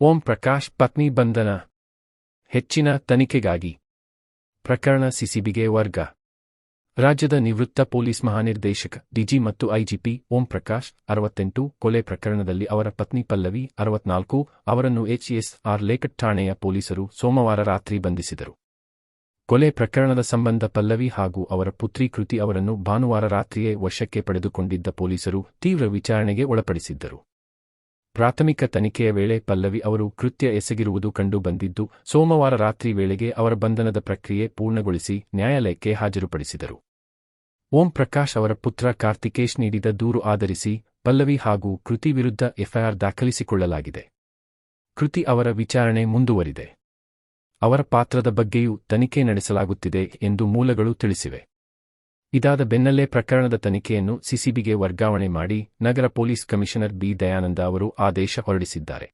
ಓಂ ಪ್ರಕಾಶ್ ಪತ್ನಿ ಬಂಧನ. ಹೆಚ್ಚಿನ ತನಿಖೆಗಾಗಿ. ಪ್ರಕರಣ ಸಿಸಿಬಿಗೆ ವರ್ಗ. ರಾಜ್ಯದ ನಿವೃತ್ತ ಪೊಲೀಸ್ ಮಹಾನಿರ್ದೇಶಕ, ಡಿಜಿ ಮತ್ತು ಐಜಿಪಿ ಓಂ ಪ್ರಕಾಶ್ ಅರವತ್ತೆಂಟು, ಕೊಲೆ ಪ್ರಕರಣದಲ್ಲಿ ಅವರ ಪತ್ನಿ ಪಲ್ಲವಿ ಅರವತ್ನಾಲ್ಕು, ಅವರನ್ನು ಎಚ್ಎಸ್ಆರ್ ಲೇಕಟ್ ಠಾಣೆಯ ಪೊಲೀಸರು ಸೋಮವಾರ ರಾತ್ರಿ ಬಂಧಿಸಿದರು. ಕೊಲೆ ಪ್ರಕರಣದ ಸಂಬಂಧ ಪಲ್ಲವಿ ಹಾಗೂ ಅವರ ಪುತ್ರಿ ಕೃತಿ ಅವರನ್ನು ಭಾನುವಾರ ರಾತ್ರಿಯೇ ವಶಕ್ಕೆ ಪಡೆದುಕೊಂಡಿದ್ದ ಪೊಲೀಸರು ತೀವ್ರ ವಿಚಾರಣೆಗೆ ಒಳಪಡಿಸಿದ್ದರು. ಪ್ರಾಥಮಿಕ ತನಿಖೆಯ ವೇಳೆ ಪಲ್ಲವಿ ಅವರು ಕೃತ್ಯ ಎಸಗಿರುವುದು ಕಂಡು ಬಂದಿದ್ದು, ಸೋಮವಾರ ರಾತ್ರಿ ವೇಳೆಗೆ ಅವರ ಬಂಧನದ ಪ್ರಕ್ರಿಯೆ ಪೂರ್ಣಗೊಳಿಸಿ ನ್ಯಾಯಾಲಯಕ್ಕೆ ಹಾಜರುಪಡಿಸಿದರು. ಓಂ ಪ್ರಕಾಶ್ ಅವರ ಪುತ್ರ ಕಾರ್ತಿಕೇಶ್ ನೀಡಿದ ದೂರು ಆಧರಿಸಿ ಪಲ್ಲವಿ ಹಾಗೂ ಕೃತಿ ವಿರುದ್ಧ ಎಫ್ಐಆರ್ ದಾಖಲಿಸಿಕೊಳ್ಳಲಾಗಿದೆ. ಕೃತಿ ಅವರ ವಿಚಾರಣೆ ಮುಂದುವರಿದೆ. ಅವರ ಪಾತ್ರದ ಬಗ್ಗೆಯೂ ತನಿಖೆ ನಡೆಸಲಾಗುತ್ತಿದೆ ಎಂದು ಮೂಲಗಳು ತಿಳಿಸಿವೆ. ಇದಾದ ಬೆನ್ನಲ್ಲೇ ಪ್ರಕರಣದ ತನಿಖೆಯನ್ನು ಸಿಸಿಬಿಗೆ ವರ್ಗಾವಣೆ ಮಾಡಿ ನಗರ ಪೊಲೀಸ್ ಕಮಿಷನರ್ ಬಿ. ದಯಾನಂದ ಅವರು ಆದೇಶ ಹೊರಡಿಸಿದ್ದಾರೆ.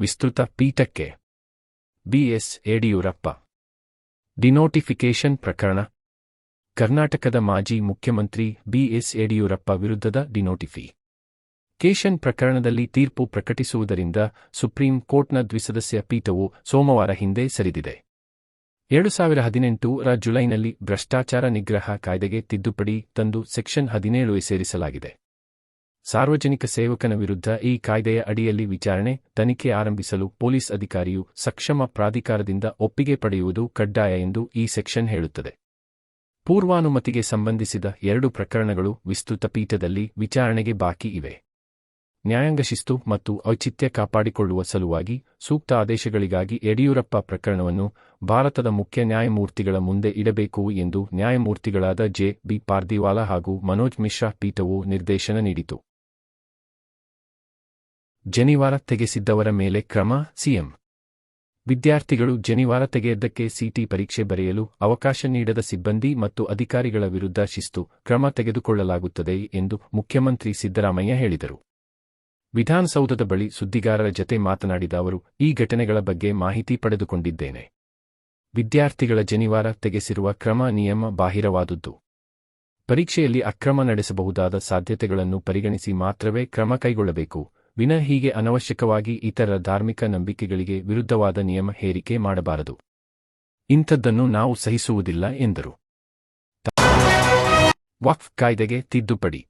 ವಿಸ್ತೃತ ಪೀಠಕ್ಕೆ ಬಿಎಸ್ ಯಡಿಯೂರಪ್ಪ. ಡಿನೋಟಿಫಿಕೇಷನ್ ಪ್ರಕರಣ. ಕರ್ನಾಟಕದ ಮಾಜಿ ಮುಖ್ಯಮಂತ್ರಿ ಬಿಎಸ್ ಯಡಿಯೂರಪ್ಪ ವಿರುದ್ಧದ ಡಿನೋಟಿಫಿ. ಕೇಶನ್ ಪ್ರಕರಣದಲ್ಲಿ ತೀರ್ಪು ಪ್ರಕಟಿಸುವುದರಿಂದ ಸುಪ್ರೀಂ ಕೋರ್ಟ್ನ ದ್ವಿಸದಸ್ಯ ಪೀಠವು ಸೋಮವಾರ ಹಿಂದೆ ಸರಿದಿದೆ. ಎರಡು ಸಾವಿರ ಹದಿನೆಂಟು ರ ಜುಲೈನಲ್ಲಿ ಭ್ರಷ್ಟಾಚಾರ ನಿಗ್ರಹ ಕಾಯ್ದೆಗೆ ತಿದ್ದುಪಡಿ ತಂದು ಸೆಕ್ಷನ್ ಹದಿನೇಳು ಸೇರಿಸಲಾಗಿದೆ. ಸಾರ್ವಜನಿಕ ಸೇವಕನ ವಿರುದ್ಧ ಈ ಕಾಯ್ದೆಯ ಅಡಿಯಲ್ಲಿ ವಿಚಾರಣೆ, ತನಿಖೆ ಆರಂಭಿಸಲು ಪೊಲೀಸ್ ಅಧಿಕಾರಿಯು ಸಕ್ಷಮ ಪ್ರಾಧಿಕಾರದಿಂದ ಒಪ್ಪಿಗೆ ಪಡೆಯುವುದು ಕಡ್ಡಾಯ ಎಂದು ಈ ಸೆಕ್ಷನ್ ಹೇಳುತ್ತದೆ. ಪೂರ್ವಾನುಮತಿಗೆ ಸಂಬಂಧಿಸಿದ ಎರಡು ಪ್ರಕರಣಗಳು ವಿಸ್ತೃತ ಪೀಠದಲ್ಲಿ ವಿಚಾರಣೆಗೆ ಬಾಕಿ ಇವೆ. ನ್ಯಾಯಾಂಗ ಶಿಸ್ತು ಮತ್ತು ಔಚಿತ್ಯ ಕಾಪಾಡಿಕೊಳ್ಳುವ ಸಲುವಾಗಿ ಸೂಕ್ತ ಆದೇಶಗಳಿಗಾಗಿ ಯಡಿಯೂರಪ್ಪ ಪ್ರಕರಣವನ್ನು ಭಾರತದ ಮುಖ್ಯ ನ್ಯಾಯಮೂರ್ತಿಗಳ ಮುಂದೆ ಇಡಬೇಕು ಎಂದು ನ್ಯಾಯಮೂರ್ತಿಗಳಾದ ಜೆ. ಬಿ. ಪಾರ್ದಿವಾಲಾ ಹಾಗೂ ಮನೋಜ್ ಮಿಶ್ರಾ ಪೀಠವು ನಿರ್ದೇಶನ ನೀಡಿತು. ಜನಿವಾರ ತೆಗೆಸಿದ್ದವರ ಮೇಲೆ ಕ್ರಮ, ಸಿಎಂ. ವಿದ್ಯಾರ್ಥಿಗಳು ಜನಿವಾರ ತೆಗೆಯದ್ದಕ್ಕೆ ಸಿಟಿ ಪರೀಕ್ಷೆ ಬರೆಯಲು ಅವಕಾಶ ನೀಡದ ಸಿಬ್ಬಂದಿ ಮತ್ತು ಅಧಿಕಾರಿಗಳ ವಿರುದ್ಧ ಶಿಸ್ತು, ಕ್ರಮ ತೆಗೆದುಕೊಳ್ಳಲಾಗುತ್ತದೆ ಎಂದು ಮುಖ್ಯಮಂತ್ರಿ ಸಿದ್ದರಾಮಯ್ಯ ಹೇಳಿದರು. ವಿಧಾನಸೌಧದ ಬಳಿ ಸುದ್ದಿಗಾರರ ಜತೆ ಮಾತನಾಡಿದ ಅವರು, ಈ ಘಟನೆಗಳ ಬಗ್ಗೆ ಮಾಹಿತಿ ಪಡೆದುಕೊಂಡಿದ್ದೇನೆ. ವಿದ್ಯಾರ್ಥಿಗಳ ಜನಿವಾರ ತೆಗೆಸಿರುವ ಕ್ರಮ ನಿಯಮ ಬಾಹಿರವಾದುದು ಪರೀಕ್ಷೆಯಲ್ಲಿ ಅಕ್ರಮ ನಡೆಸಬಹುದಾದ ಸಾಧ್ಯತೆಗಳನ್ನು ಪರಿಗಣಿಸಿ ಮಾತ್ರವೇ ಕ್ರಮ ಕೈಗೊಳ್ಳಬೇಕು. ವಿನ ಹೀಗೆ ಅನವಶ್ಯಕವಾಗಿ ಇತರ ಧಾರ್ಮಿಕ ನಂಬಿಕೆಗಳಿಗೆ ವಿರುದ್ಧವಾದ ನಿಯಮ ಹೇರಿಕೆ ಮಾಡಬಾರದು. ಇಂಥದ್ದನ್ನು ನಾವು ಸಹಿಸುವುದಿಲ್ಲ ಎಂದರು. ವಕ್ಫ್ ಕಾಯ್ದೆಗೆ ತಿದ್ದುಪಡಿ.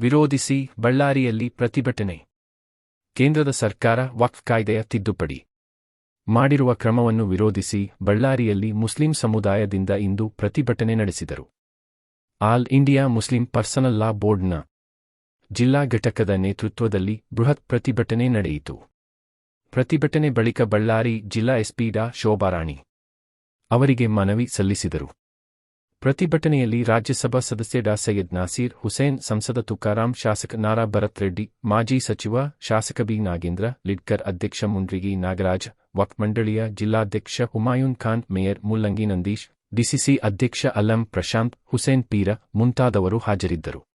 ವಿರೋಧಿಸಿ ಬಳ್ಳಾರಿಯಲ್ಲಿ ಪ್ರತಿಭಟನೆ. ಕೇಂದ್ರದ ಸರ್ಕಾರ ವಕ್ಫ್ ಕಾಯ್ದೆಯ ತಿದ್ದುಪಡಿ. ಮಾಡಿರುವ ಕ್ರಮವನ್ನು ವಿರೋಧಿಸಿ ಬಳ್ಳಾರಿಯಲ್ಲಿ ಮುಸ್ಲಿಂ ಸಮುದಾಯದಿಂದ ಇಂದು ಪ್ರತಿಭಟನೆ ನಡೆಸಿದರು. All India Muslim personal law ಬೋರ್ಡ್ನ ಜಿಲ್ಲಾ ಘಟಕದ ನೇತೃತ್ವದಲ್ಲಿ ಬೃಹತ್ ಪ್ರತಿಭಟನೆ ನಡೆಯಿತು. ಪ್ರತಿಭಟನೆ ಬಳಿಕ ಬಳ್ಳಾರಿ ಜಿಲ್ಲಾ ಎಸ್ಪಿ ಡಾ ಶೋಭಾರಾಣಿ ಅವರಿಗೆ ಮನವಿ ಸಲ್ಲಿಸಿದರು. ಪ್ರತಿಭಟನೆಯಲ್ಲಿ ರಾಜ್ಯಸಭಾ ಸದಸ್ಯ ಡಾ ಸೈಯದ್ ನಾಸೀರ್, ಹುಸೇನ್ ಸಂಸದ ತುಕಾರಾಂ, ಶಾಸಕ ನಾರಾ ಭರತ್ ರೆಡ್ಡಿ, ಮಾಜಿ ಸಚಿವ ಶಾಸಕ ಬಿ ನಾಗೇಂದ್ರ, ಲಿಡ್ಕರ್ ಅಧ್ಯಕ್ಷ ಮುಂಡ್ರಿಗಿ ನಾಗರಾಜ್ ವಕ್ಫ್ ಮಂಡಳಿಯ ಜಿಲ್ಲಾಧ್ಯಕ್ಷ ಹುಮಾಯೂನ್ ಖಾನ್, ಮೇಯರ್ ಮುಲ್ಲಂಗಿ ನಂದೀಶ್, ಡಿಸಿಸಿ ಅಧ್ಯಕ್ಷ ಅಲಂ ಪ್ರಶಾಂತ್, ಹುಸೇನ್ ಪೀರ ಮುಂತಾದವರು ಹಾಜರಿದ್ದರು.